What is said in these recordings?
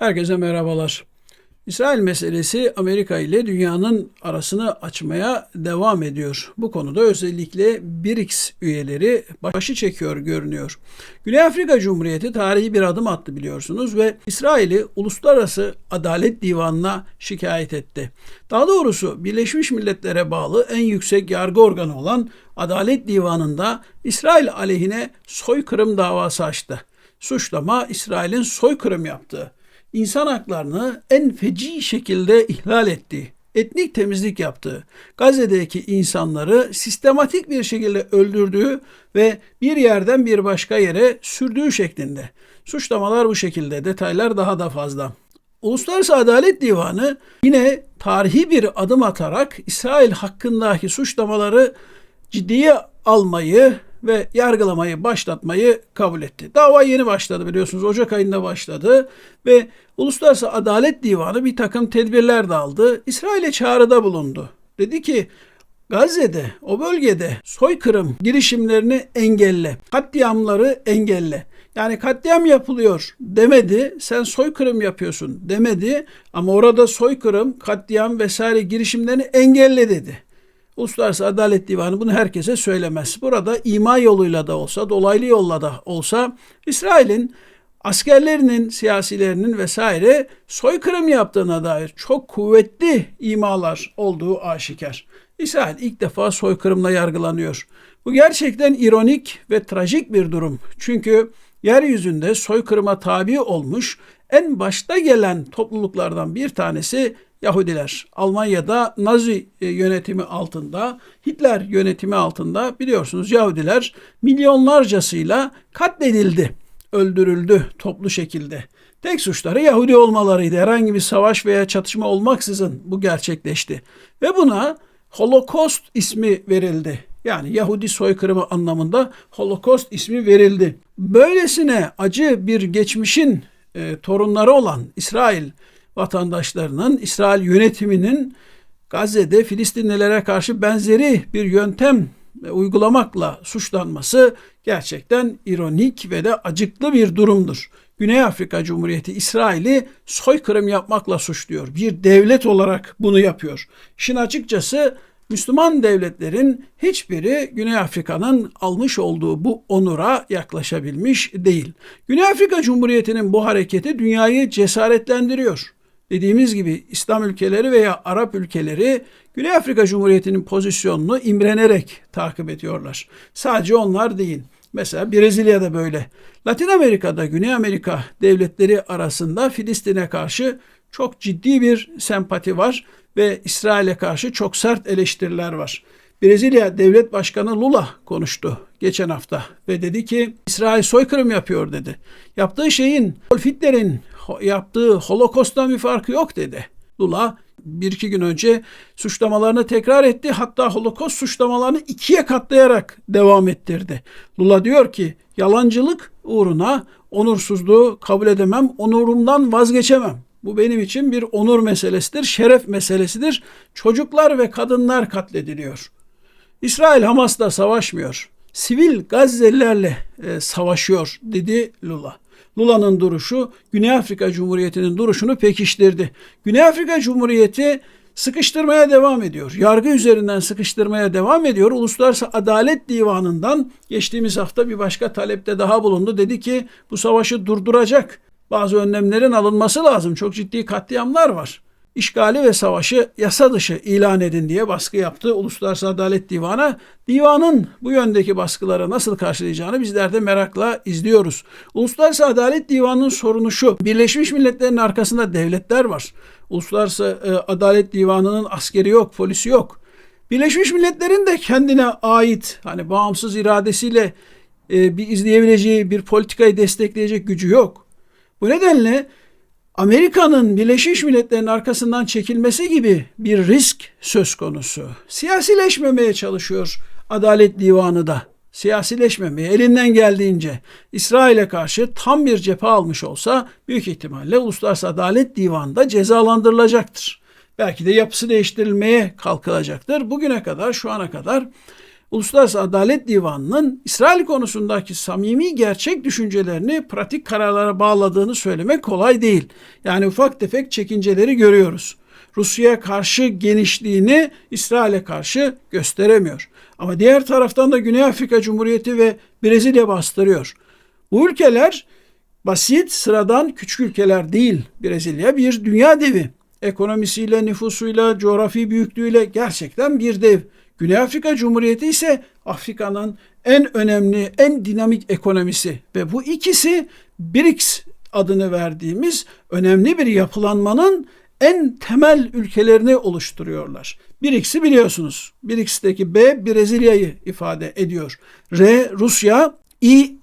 Herkese merhabalar. İsrail meselesi Amerika ile dünyanın arasını açmaya devam ediyor. Bu konuda özellikle BRICS üyeleri başı çekiyor görünüyor. Güney Afrika Cumhuriyeti tarihi bir adım attı biliyorsunuz ve İsrail'i Uluslararası Adalet Divanı'na şikayet etti. Daha doğrusu Birleşmiş Milletler'e bağlı en yüksek yargı organı olan Adalet Divanı'nda İsrail aleyhine soykırım davası açtı. Suçlama İsrail'in soykırım yaptığı insan haklarını en feci şekilde ihlal etti. Etnik temizlik yaptığı, Gazze'deki insanları sistematik bir şekilde öldürdüğü ve bir yerden bir başka yere sürdüğü şeklinde. Suçlamalar bu şekilde, detaylar daha da fazla. Uluslararası Adalet Divanı yine tarihi bir adım atarak İsrail hakkındaki suçlamaları ciddiye almayı ve yargılamayı başlatmayı kabul etti. Dava yeni başladı biliyorsunuz. Ocak ayında başladı ve Uluslararası Adalet Divanı bir takım tedbirler de aldı. İsrail'e çağrıda bulundu. Dedi ki Gazze'de, o bölgede soykırım girişimlerini engelle, katliamları engelle. Yani katliam yapılıyor demedi, sen soykırım yapıyorsun demedi ama orada soykırım, katliam vesaire girişimlerini engelle dedi. Uluslararası Adalet Divanı bunu herkese söylemez. Burada ima yoluyla da olsa, dolaylı yolla da olsa İsrail'in askerlerinin, siyasilerinin vesaire soykırım yaptığına dair çok kuvvetli imalar olduğu aşikar. İsrail ilk defa soykırımla yargılanıyor. Bu gerçekten ironik ve trajik bir durum. Çünkü yeryüzünde soykırıma tabi olmuş en başta gelen topluluklardan bir tanesi Yahudiler. Almanya'da Nazi e, yönetimi altında, Hitler yönetimi altında biliyorsunuz Yahudiler milyonlarcasıyla katledildi, öldürüldü toplu şekilde. Tek suçları Yahudi olmalarıydı. Herhangi bir savaş veya çatışma olmaksızın bu gerçekleşti. Ve buna Holocaust ismi verildi. Yani Yahudi soykırımı anlamında Holocaust ismi verildi. Böylesine acı bir geçmişin e, torunları olan İsrail vatandaşlarının, İsrail yönetiminin Gazze'de Filistinlilere karşı benzeri bir yöntem uygulamakla suçlanması gerçekten ironik ve de acıklı bir durumdur. Güney Afrika Cumhuriyeti İsrail'i soykırım yapmakla suçluyor. Bir devlet olarak bunu yapıyor. İşin açıkçası Müslüman devletlerin hiçbiri Güney Afrika'nın almış olduğu bu onura yaklaşabilmiş değil. Güney Afrika Cumhuriyeti'nin bu hareketi dünyayı cesaretlendiriyor. Dediğimiz gibi İslam ülkeleri veya Arap ülkeleri Güney Afrika Cumhuriyeti'nin pozisyonunu imrenerek takip ediyorlar. Sadece onlar değil. Mesela Brezilya'da böyle. Latin Amerika'da Güney Amerika devletleri arasında Filistin'e karşı çok ciddi bir sempati var ve İsrail'e karşı çok sert eleştiriler var. Brezilya Devlet Başkanı Lula konuştu geçen hafta ve dedi ki İsrail soykırım yapıyor dedi. Yaptığı şeyin Hitler'in yaptığı Holokost'tan bir farkı yok dedi. Lula bir iki gün önce suçlamalarını tekrar etti. Hatta Holokost suçlamalarını ikiye katlayarak devam ettirdi. Lula diyor ki yalancılık uğruna onursuzluğu kabul edemem, onurumdan vazgeçemem. Bu benim için bir onur meselesidir, şeref meselesidir. Çocuklar ve kadınlar katlediliyor. İsrail Hamas'la savaşmıyor. Sivil Gazze'lilerle e, savaşıyor dedi Lula. Lula'nın duruşu Güney Afrika Cumhuriyeti'nin duruşunu pekiştirdi. Güney Afrika Cumhuriyeti sıkıştırmaya devam ediyor. Yargı üzerinden sıkıştırmaya devam ediyor. Uluslararası Adalet Divanı'ndan geçtiğimiz hafta bir başka talepte daha bulundu. Dedi ki bu savaşı durduracak bazı önlemlerin alınması lazım. Çok ciddi katliamlar var. İşgali ve savaşı yasa dışı ilan edin diye baskı yaptı Uluslararası Adalet Divanı. Divanın bu yöndeki baskıları nasıl karşılayacağını bizler de merakla izliyoruz. Uluslararası Adalet Divanı'nın sorunu şu. Birleşmiş Milletler'in arkasında devletler var. Uluslararası e, Adalet Divanı'nın askeri yok, polisi yok. Birleşmiş Milletler'in de kendine ait hani bağımsız iradesiyle e, bir izleyebileceği bir politikayı destekleyecek gücü yok. Bu nedenle Amerika'nın Birleşmiş Milletler'in arkasından çekilmesi gibi bir risk söz konusu. Siyasileşmemeye çalışıyor Adalet Divanı da. Siyasileşmemeye elinden geldiğince İsrail'e karşı tam bir cephe almış olsa büyük ihtimalle Uluslararası Adalet Divanı'nda cezalandırılacaktır. Belki de yapısı değiştirilmeye kalkılacaktır. Bugüne kadar şu ana kadar Uluslararası Adalet Divanı'nın İsrail konusundaki samimi gerçek düşüncelerini pratik kararlara bağladığını söylemek kolay değil. Yani ufak tefek çekinceleri görüyoruz. Rusya'ya karşı genişliğini İsrail'e karşı gösteremiyor. Ama diğer taraftan da Güney Afrika Cumhuriyeti ve Brezilya bastırıyor. Bu ülkeler basit, sıradan küçük ülkeler değil. Brezilya bir dünya devi. Ekonomisiyle, nüfusuyla, coğrafi büyüklüğüyle gerçekten bir dev. Güney Afrika Cumhuriyeti ise Afrika'nın en önemli, en dinamik ekonomisi ve bu ikisi BRICS adını verdiğimiz önemli bir yapılanmanın en temel ülkelerini oluşturuyorlar. BRICS'i biliyorsunuz. BRICS'teki B Brezilya'yı ifade ediyor. R Rusya, İ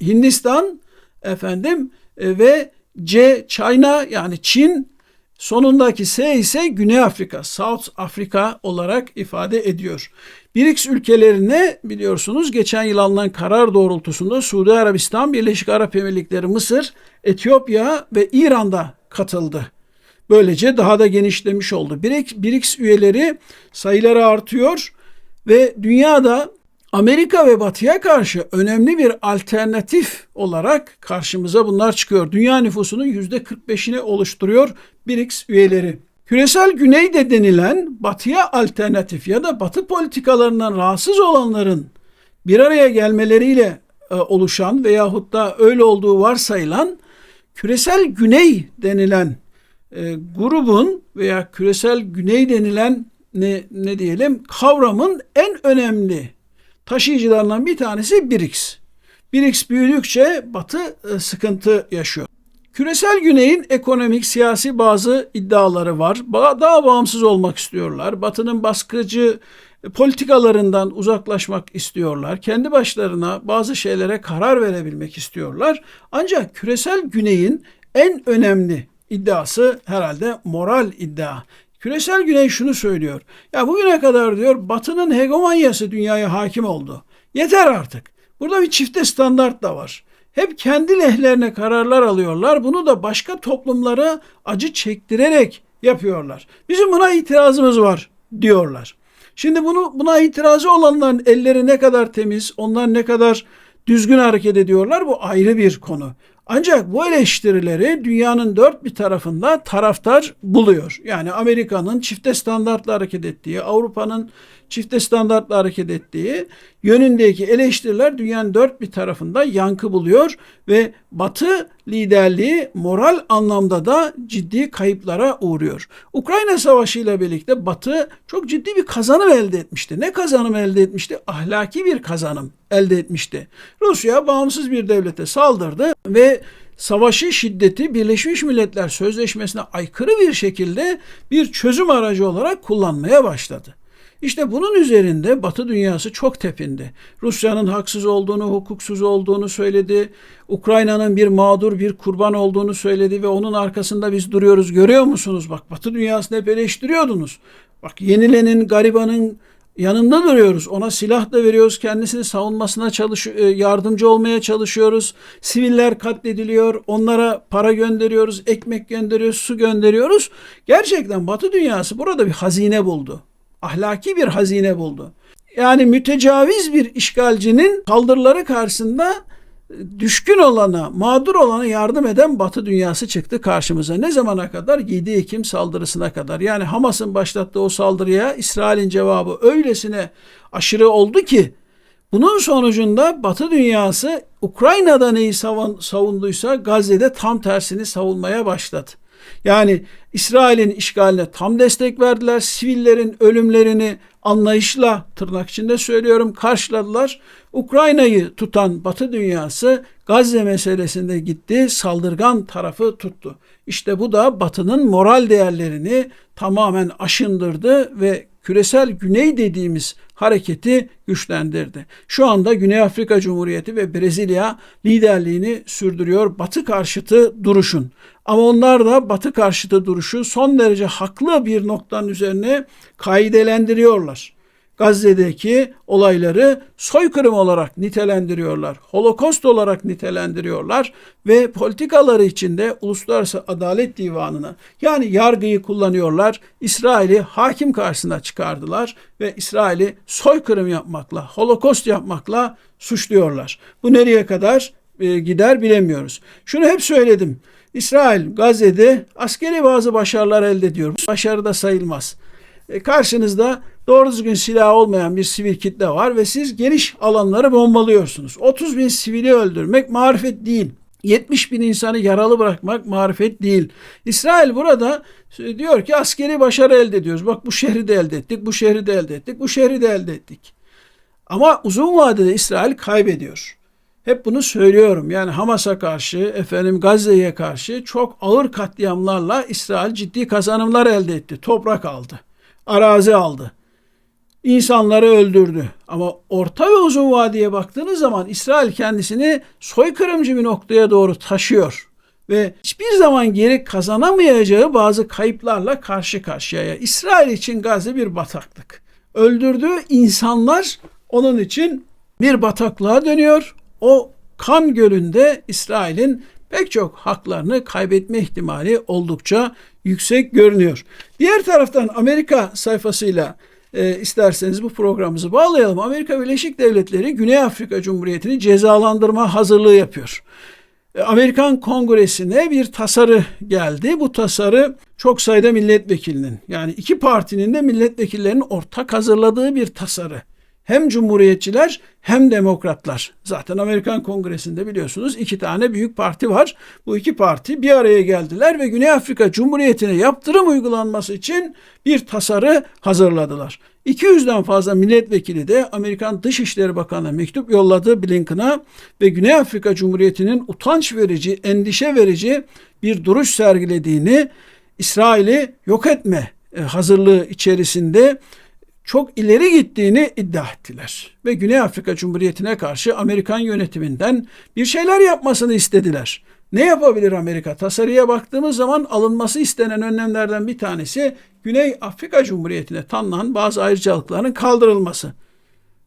Hindistan, efendim e, ve C China yani Çin sonundaki S ise Güney Afrika, South Afrika olarak ifade ediyor. BRICS ülkelerine biliyorsunuz geçen yıl alınan karar doğrultusunda Suudi Arabistan, Birleşik Arap Emirlikleri, Mısır, Etiyopya ve İran'da katıldı. Böylece daha da genişlemiş oldu. BRICS üyeleri sayıları artıyor ve dünyada Amerika ve Batı'ya karşı önemli bir alternatif olarak karşımıza bunlar çıkıyor. Dünya nüfusunun %45'ini oluşturuyor BRICS üyeleri. Küresel güney de denilen batıya alternatif ya da batı politikalarından rahatsız olanların bir araya gelmeleriyle e, oluşan veyahut da öyle olduğu varsayılan küresel güney denilen e, grubun veya küresel güney denilen ne, ne diyelim kavramın en önemli taşıyıcılarından bir tanesi BRICS. BRICS büyüdükçe Batı e, sıkıntı yaşıyor. Küresel güneyin ekonomik, siyasi bazı iddiaları var. Daha bağımsız olmak istiyorlar. Batı'nın baskıcı politikalarından uzaklaşmak istiyorlar. Kendi başlarına bazı şeylere karar verebilmek istiyorlar. Ancak küresel güneyin en önemli iddiası herhalde moral iddia. Küresel Güney şunu söylüyor. Ya bugüne kadar diyor Batı'nın hegemonyası dünyaya hakim oldu. Yeter artık. Burada bir çifte standart da var. Hep kendi lehlerine kararlar alıyorlar. Bunu da başka toplumlara acı çektirerek yapıyorlar. Bizim buna itirazımız var diyorlar. Şimdi bunu buna itirazı olanların elleri ne kadar temiz, onlar ne kadar düzgün hareket ediyorlar bu ayrı bir konu. Ancak bu eleştirileri dünyanın dört bir tarafında taraftar buluyor. Yani Amerika'nın çifte standartla hareket ettiği, Avrupa'nın çifte standartla hareket ettiği yönündeki eleştiriler dünyanın dört bir tarafında yankı buluyor ve Batı liderliği moral anlamda da ciddi kayıplara uğruyor. Ukrayna Savaşı ile birlikte Batı çok ciddi bir kazanım elde etmişti. Ne kazanım elde etmişti? Ahlaki bir kazanım elde etmişti. Rusya bağımsız bir devlete saldırdı ve savaşı şiddeti Birleşmiş Milletler Sözleşmesi'ne aykırı bir şekilde bir çözüm aracı olarak kullanmaya başladı. İşte bunun üzerinde Batı dünyası çok tepindi. Rusya'nın haksız olduğunu, hukuksuz olduğunu söyledi. Ukrayna'nın bir mağdur, bir kurban olduğunu söyledi ve onun arkasında biz duruyoruz. Görüyor musunuz? Bak Batı dünyasını hep eleştiriyordunuz. Bak yenilenin, garibanın yanında duruyoruz. Ona silah da veriyoruz. Kendisini savunmasına çalış e, yardımcı olmaya çalışıyoruz. Siviller katlediliyor. Onlara para gönderiyoruz, ekmek gönderiyoruz, su gönderiyoruz. Gerçekten Batı dünyası burada bir hazine buldu ahlaki bir hazine buldu. Yani mütecaviz bir işgalcinin saldırıları karşısında düşkün olana, mağdur olana yardım eden Batı dünyası çıktı karşımıza. Ne zamana kadar? 7 Ekim saldırısına kadar. Yani Hamas'ın başlattığı o saldırıya İsrail'in cevabı öylesine aşırı oldu ki bunun sonucunda Batı dünyası Ukrayna'da neyi savunduysa Gazze'de tam tersini savunmaya başladı. Yani İsrail'in işgaline tam destek verdiler. Sivillerin ölümlerini anlayışla tırnak içinde söylüyorum karşıladılar. Ukrayna'yı tutan Batı dünyası Gazze meselesinde gitti, saldırgan tarafı tuttu. İşte bu da Batı'nın moral değerlerini tamamen aşındırdı ve küresel güney dediğimiz hareketi güçlendirdi. Şu anda Güney Afrika Cumhuriyeti ve Brezilya liderliğini sürdürüyor Batı karşıtı duruşun. Ama onlar da Batı karşıtı duruşu son derece haklı bir noktanın üzerine kaidelendiriyorlar. Gazze'deki olayları soykırım olarak nitelendiriyorlar. Holokost olarak nitelendiriyorlar ve politikaları içinde Uluslararası Adalet Divanı'na yani yargıyı kullanıyorlar. İsrail'i hakim karşısına çıkardılar ve İsrail'i soykırım yapmakla, holokost yapmakla suçluyorlar. Bu nereye kadar e, gider bilemiyoruz. Şunu hep söyledim. İsrail Gazze'de askeri bazı başarılar elde ediyor. Başarı da sayılmaz. E, karşınızda doğru düzgün silah olmayan bir sivil kitle var ve siz geniş alanları bombalıyorsunuz. 30 bin sivili öldürmek marifet değil. 70 bin insanı yaralı bırakmak marifet değil. İsrail burada diyor ki askeri başarı elde ediyoruz. Bak bu şehri de elde ettik, bu şehri de elde ettik, bu şehri de elde ettik. Ama uzun vadede İsrail kaybediyor. Hep bunu söylüyorum. Yani Hamas'a karşı, efendim Gazze'ye karşı çok ağır katliamlarla İsrail ciddi kazanımlar elde etti. Toprak aldı, arazi aldı, insanları öldürdü. Ama orta ve uzun vadeye baktığınız zaman İsrail kendisini soykırımcı bir noktaya doğru taşıyor ve hiçbir zaman geri kazanamayacağı bazı kayıplarla karşı karşıya. İsrail için Gazze bir bataklık. Öldürdüğü insanlar onun için bir bataklığa dönüyor o kan gölünde İsrail'in pek çok haklarını kaybetme ihtimali oldukça yüksek görünüyor. Diğer taraftan Amerika sayfasıyla e, isterseniz bu programımızı bağlayalım. Amerika Birleşik Devletleri Güney Afrika Cumhuriyeti'ni cezalandırma hazırlığı yapıyor. E, Amerikan Kongresi'ne bir tasarı geldi. Bu tasarı çok sayıda milletvekilinin yani iki partinin de milletvekillerinin ortak hazırladığı bir tasarı hem cumhuriyetçiler hem demokratlar. Zaten Amerikan Kongresi'nde biliyorsunuz iki tane büyük parti var. Bu iki parti bir araya geldiler ve Güney Afrika Cumhuriyeti'ne yaptırım uygulanması için bir tasarı hazırladılar. 200'den fazla milletvekili de Amerikan Dışişleri Bakanı mektup yolladı Blinken'a ve Güney Afrika Cumhuriyeti'nin utanç verici, endişe verici bir duruş sergilediğini, İsrail'i yok etme e, hazırlığı içerisinde çok ileri gittiğini iddia ettiler ve Güney Afrika Cumhuriyeti'ne karşı Amerikan yönetiminden bir şeyler yapmasını istediler. Ne yapabilir Amerika? Tasarıya baktığımız zaman alınması istenen önlemlerden bir tanesi Güney Afrika Cumhuriyeti'ne tanınan bazı ayrıcalıkların kaldırılması.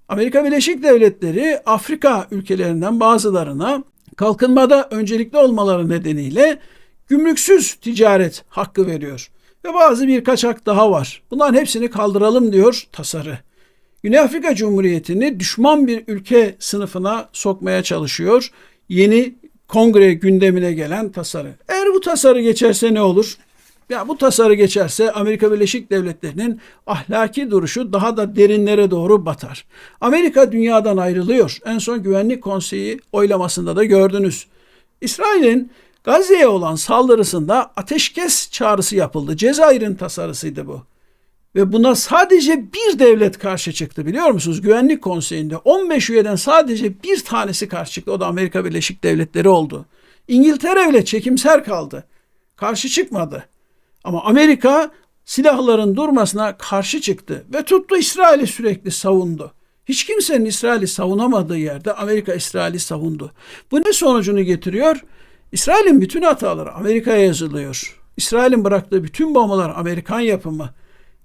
Amerika Birleşik Devletleri Afrika ülkelerinden bazılarına kalkınmada öncelikli olmaları nedeniyle gümrüksüz ticaret hakkı veriyor ve bazı birkaç hak daha var. Bunların hepsini kaldıralım diyor tasarı. Güney Afrika Cumhuriyeti'ni düşman bir ülke sınıfına sokmaya çalışıyor. Yeni kongre gündemine gelen tasarı. Eğer bu tasarı geçerse ne olur? Ya bu tasarı geçerse Amerika Birleşik Devletleri'nin ahlaki duruşu daha da derinlere doğru batar. Amerika dünyadan ayrılıyor. En son Güvenlik Konseyi oylamasında da gördünüz. İsrail'in Gazze'ye olan saldırısında ateşkes çağrısı yapıldı. Cezayir'in tasarısıydı bu. Ve buna sadece bir devlet karşı çıktı biliyor musunuz? Güvenlik Konseyi'nde 15 üyeden sadece bir tanesi karşı çıktı. O da Amerika Birleşik Devletleri oldu. İngiltere bile çekimser kaldı. Karşı çıkmadı. Ama Amerika silahların durmasına karşı çıktı ve tuttu İsrail'i sürekli savundu. Hiç kimsenin İsrail'i savunamadığı yerde Amerika İsrail'i savundu. Bu ne sonucunu getiriyor? İsrail'in bütün hataları Amerika'ya yazılıyor. İsrail'in bıraktığı bütün bombalar Amerikan yapımı.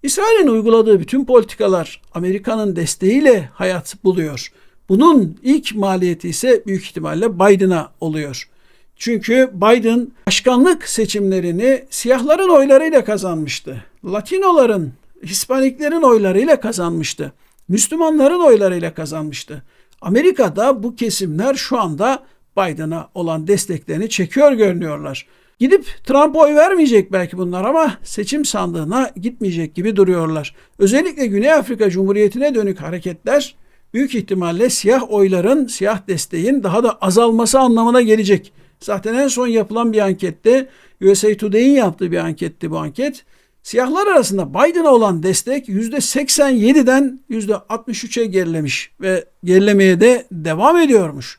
İsrail'in uyguladığı bütün politikalar Amerika'nın desteğiyle hayat buluyor. Bunun ilk maliyeti ise büyük ihtimalle Biden'a oluyor. Çünkü Biden başkanlık seçimlerini siyahların oylarıyla kazanmıştı. Latinoların, Hispaniklerin oylarıyla kazanmıştı. Müslümanların oylarıyla kazanmıştı. Amerika'da bu kesimler şu anda Biden'a olan desteklerini çekiyor görünüyorlar. Gidip Trump'a oy vermeyecek belki bunlar ama seçim sandığına gitmeyecek gibi duruyorlar. Özellikle Güney Afrika Cumhuriyeti'ne dönük hareketler büyük ihtimalle siyah oyların, siyah desteğin daha da azalması anlamına gelecek. Zaten en son yapılan bir ankette USA Today'in yaptığı bir anketti bu anket. Siyahlar arasında Biden'a olan destek %87'den %63'e gerilemiş ve gerilemeye de devam ediyormuş.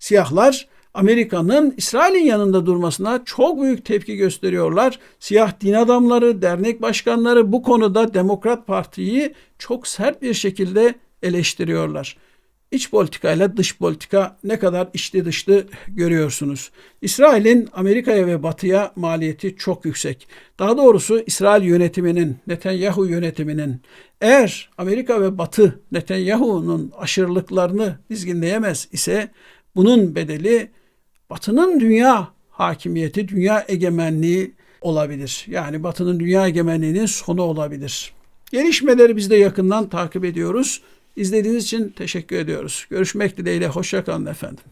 Siyahlar Amerika'nın İsrail'in yanında durmasına çok büyük tepki gösteriyorlar. Siyah din adamları, dernek başkanları bu konuda Demokrat Parti'yi çok sert bir şekilde eleştiriyorlar. iç politikayla dış politika ne kadar içli dışlı görüyorsunuz. İsrail'in Amerika'ya ve Batı'ya maliyeti çok yüksek. Daha doğrusu İsrail yönetiminin, Netanyahu yönetiminin eğer Amerika ve Batı Netanyahu'nun aşırılıklarını dizginleyemez ise bunun bedeli Batı'nın dünya hakimiyeti, dünya egemenliği olabilir. Yani Batı'nın dünya egemenliğinin sonu olabilir. Gelişmeleri biz de yakından takip ediyoruz. İzlediğiniz için teşekkür ediyoruz. Görüşmek dileğiyle. Hoşçakalın efendim.